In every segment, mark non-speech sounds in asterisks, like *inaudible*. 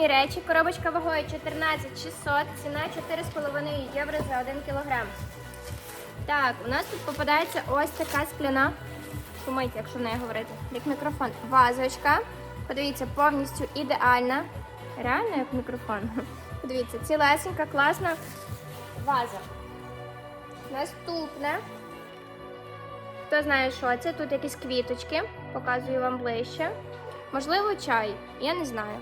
Літні речі. Коробочка вагою 14 600, ціна 4,5 євро за 1 кілограм. Так, у нас тут попадається ось така скляна. Помийте, якщо в неї говорити. Як мікрофон. Вазочка. Подивіться, повністю ідеальна. Реально як мікрофон. *laughs* Подивіться, цілесенька, класна ваза. Наступне. Хто знає, що це? Тут якісь квіточки. Показую вам ближче. Можливо, чай. Я не знаю.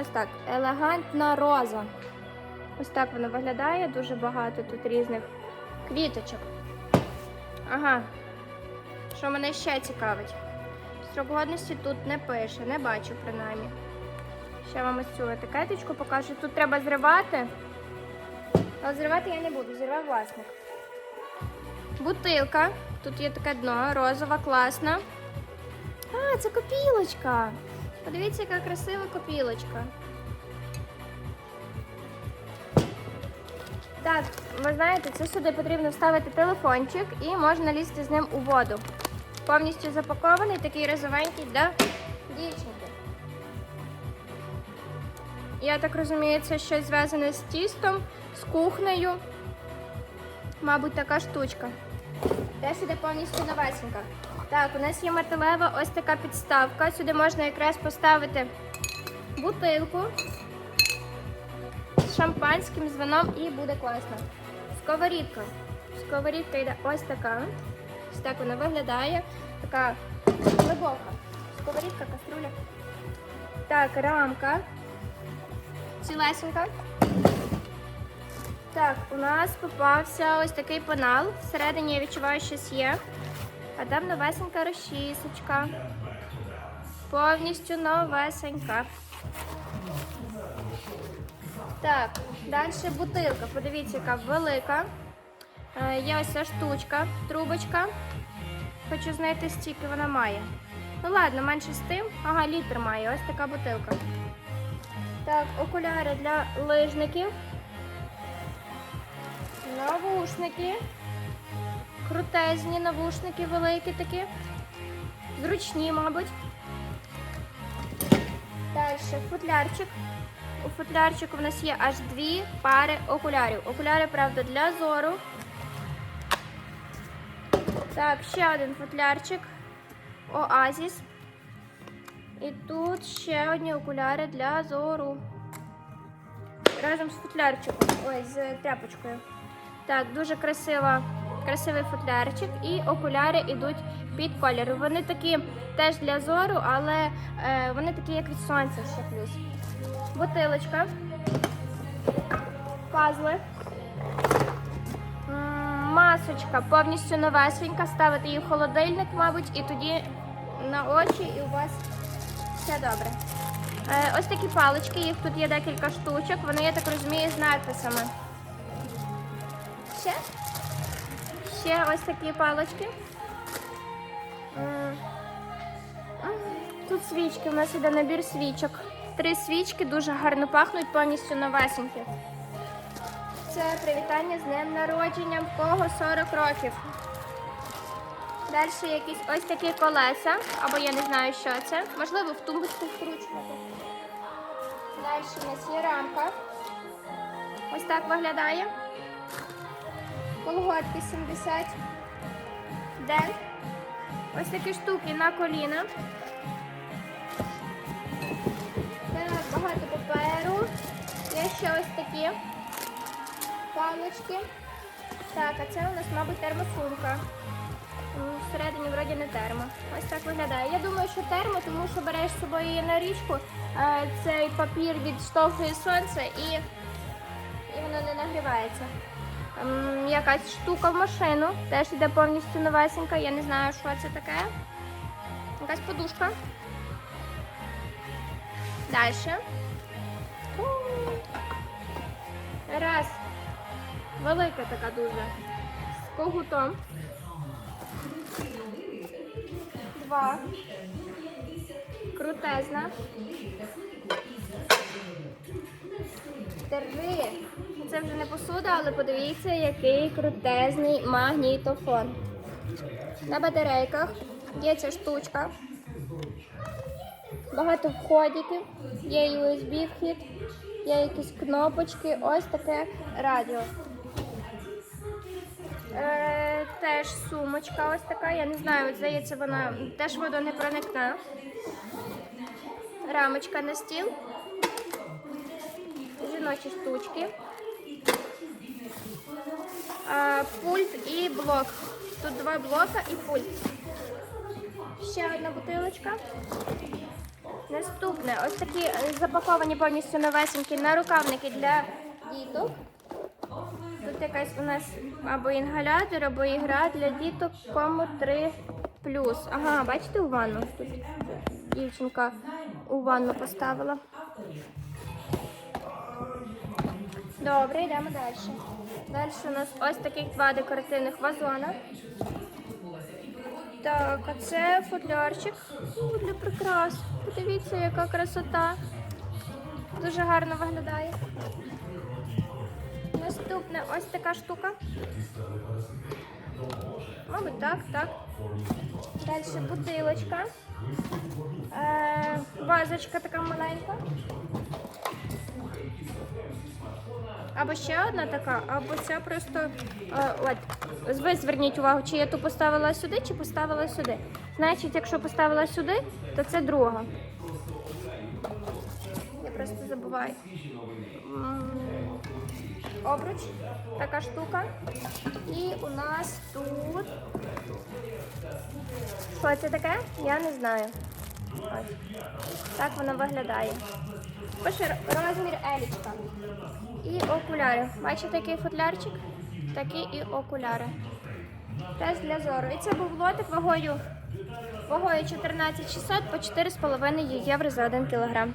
Ось так. Елегантна роза. Ось так воно виглядає. Дуже багато тут різних квіточок. Ага. Що мене ще цікавить? Строк годності тут не пише, не бачу принаймні. Ще вам ось цю етикеточку покажу. Тут треба зривати. Але зривати я не буду, зірве власник. Бутилка. Тут є таке дно, розова, класна. А, це копілочка. Подивіться, яка красива копілочка. Так, ви знаєте, це сюди потрібно вставити телефончик і можна лізти з ним у воду. Повністю запакований, такий розовенький для дівчинки. Я так розумію, це щось зв'язане з тістом, з кухнею. Мабуть, така штучка. Теж іде повністю новесенька. Так, у нас є металева ось така підставка. Сюди можна якраз поставити бутилку з шампанським, з і буде класно. Сковорідка. Сковорідка йде ось така. Ось так вона виглядає. Така глибока. Сковорідка, каструля. Так, рамка. Цілесенька. Так, у нас попався ось такий пенал. Всередині я відчуваю, щось є. А там новесенька розчісочка. Повністю новесенька. Так, далі бутилка. Подивіться, яка велика. Е, Є ось ця штучка, трубочка. Хочу знайти, стільки вона має. Ну ладно, менше з тим. Ага, літр має. Ось така бутилка. Так, окуляри для лижників. Навушники. Крутезні навушники великі такі. Зручні, мабуть. Далі футлярчик. У футлярчику в нас є аж дві пари окулярів. Окуляри, правда, для зору. Так, ще один футлярчик. Оазіс. І тут ще одні окуляри для зору. Разом з футлярчиком. Ой, з тряпочкою. Так, дуже красива, красивий футлярчик. І окуляри йдуть під колір. Вони такі теж для зору, але е, вони такі, як від сонця ще плюс. Бутилочка. Пазли. Масочка повністю новесенька. Ставити її в холодильник, мабуть, і тоді на очі, і у вас все добре. Е, ось такі палички, їх тут є декілька штучок. Вони, я так розумію, з надписами. Ще? Ще ось такі палички. М, м, Тут свічки, у нас іде набір свічок. Три свічки дуже гарно пахнуть, повністю новесенькі. Це привітання з днем народження, в кого 40 років. Далі якісь ось такі колеса, або я не знаю, що це. Можливо, в тумбочку вкручувати. Далі у нас є рамка. Ось так виглядає. Колготки 70. Ден. Ось такі штуки на коліна. Так, багато паперу. Є ще ось такі палички. Так, а це у нас, мабуть, термосумка. Всередині вроді не термо. Ось так виглядає. Я думаю, що термо, тому що береш з собою її на річку, е, цей папір відштовхує сонце і, і воно не нагрівається. Якась штука в машину, теж йде повністю новесенька. Я не знаю, що це таке. Якась подушка. Далі. Раз. Велика така дуже. З когутом. Два. Крутезна. Три. Це вже не посуда, але подивіться, який крутезний магнітофон. На батарейках є ця штучка. багато входиків, є USB вхід, є якісь кнопочки, ось таке радіо. Е, теж сумочка ось така, я не знаю, здається, вона теж вода не проникне. Рамочка на стіл. Жіночі штучки. Пульт і блок. Тут два блока і пульт. Ще одна бутилочка. Наступне, ось такі е, запаковані повністю новесенькі нарукавники для діток. Тут якась у нас або інгалятор, або ігра для діток кому 3 Ага, бачите у ванну? Тут дівчинка у ванну поставила. Добре, йдемо далі. Далі у нас ось таких два декоративних вазона. Так, а це футлярчик для прикрас. Подивіться, яка красота. Дуже гарно виглядає. Наступне ось така штука. Мабуть, так, так. Далі бутилочка. Е, вазочка така маленька. Або ще одна така, або ця просто. Е, ви зверніть увагу, чи я ту поставила сюди, чи поставила сюди. Значить, якщо поставила сюди, то це друга. Я просто забуваю. Обруч, така штука. І у нас тут. Що це таке? Я не знаю. Ось. Так воно виглядає. Пише розмір елічка. І окуляри. Бачите, такий футлярчик? Такі і окуляри. Тест для зору. І це був лотик вагою, вагою 14600 по 4,5 євро за 1 кілограм.